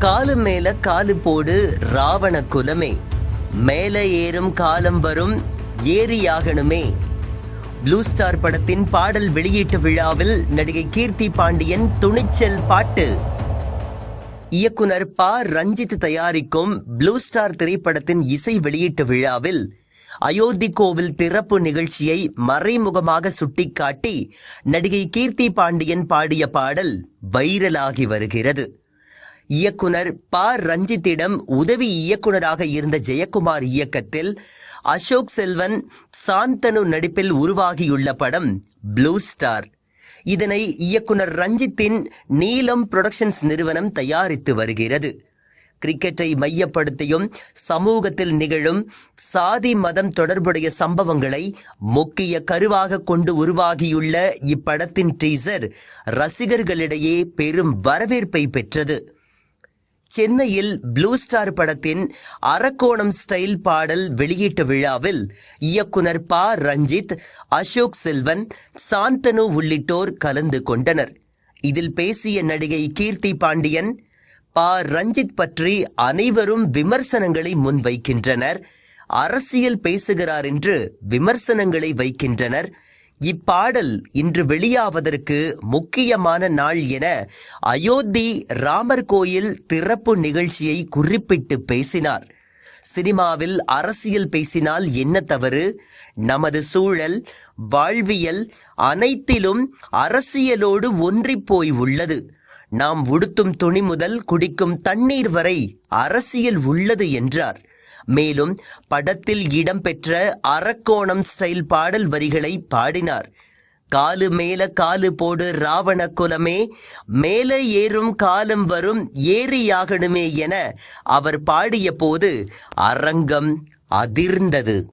காலு மேல காலு போடு ராவண குலமே. மேல ஏறும் காலம் வரும் ஏறியாகணுமே ப்ளூ ஸ்டார் படத்தின் பாடல் வெளியீட்டு விழாவில் நடிகை கீர்த்தி பாண்டியன் துணிச்சல் பாட்டு. இயக்குனர் ப. ரஞ்சித் தயாரிக்கும் ப்ளூ ஸ்டார் திரைப்படத்தின் இசை வெளியீட்டு விழாவில் அயோத்தி கோவில் திறப்பு நிகழ்ச்சியை மறைமுகமாக சுட்டிக்காட்டி நடிகை கீர்த்தி பாண்டியன் பாடிய பாடல் வைரலாகி வருகிறது. இயக்குனர் ப. ரஞ்சித்திடம் உதவி இயக்குனராக இருந்த ஜெயக்குமார் இயக்கத்தில் அசோக் செல்வன் சாந்தனு நடிப்பில் உருவாகியுள்ள படம் ப்ளூ ஸ்டார். இதனை இயக்குனர் ரஞ்சித்தின் நீலம் புரொடக்ஷன்ஸ் நிறுவனம் தயாரித்து வருகிறது. கிரிக்கெட்டை மையப்படுத்தியும் சமூகத்தில் நிகழும் சாதி மதம் தொடர்புடைய சம்பவங்களை முக்கிய கருவாக கொண்டு உருவாகியுள்ள இப்படத்தின் டீசர் ரசிகர்களிடையே பெரும் வரவேற்பை பெற்றது. சென்னையில் ப்ளூ ஸ்டார் படத்தின் அரக்கோணம் ஸ்டைல் பாடல் வெளியீட்டு விழாவில் இயக்குனர் ப. ரஞ்சித் அசோக் செல்வன் சாந்தனு உள்ளிட்டோர் கலந்து கொண்டனர். இதில் பேசிய நடிகை கீர்த்தி பாண்டியன் ப. ரஞ்சித் பற்றி அனைவரும் விமர்சனங்களை முன்வைக்கின்றனர். அரசியல் பேசுகிறார் என்று விமர்சனங்களை வைக்கின்றனர். இப்பாடல் இன்று வெளியாவதற்கு முக்கியமான நாள் என அயோத்தி ராமர் கோயில் திறப்பு நிகழ்ச்சியை குறிப்பிட்டு பேசினார். சினிமாவில் அரசியல் பேசினால் என்ன தவறு? நமது சூழல் வாழ்வியல் அனைத்திலும் அரசியலோடு ஒன்றிப் போய் உள்ளது. நாம் உடுத்தும் துணி முதல் குடிக்கும் தண்ணீர் வரை அரசியல் உள்ளது என்றார். மேலும் படத்தில் இடம்பெற்ற அரக்கோணம் ஸ்டைல் பாடல் வரிகளை பாடினார். காலு மேல காலு போடு ராவண குலமே மேலே ஏறும் காலம் வரும் ஏறியாகணுமே என அவர் பாடிய போது அரங்கம் அதிர்ந்தது.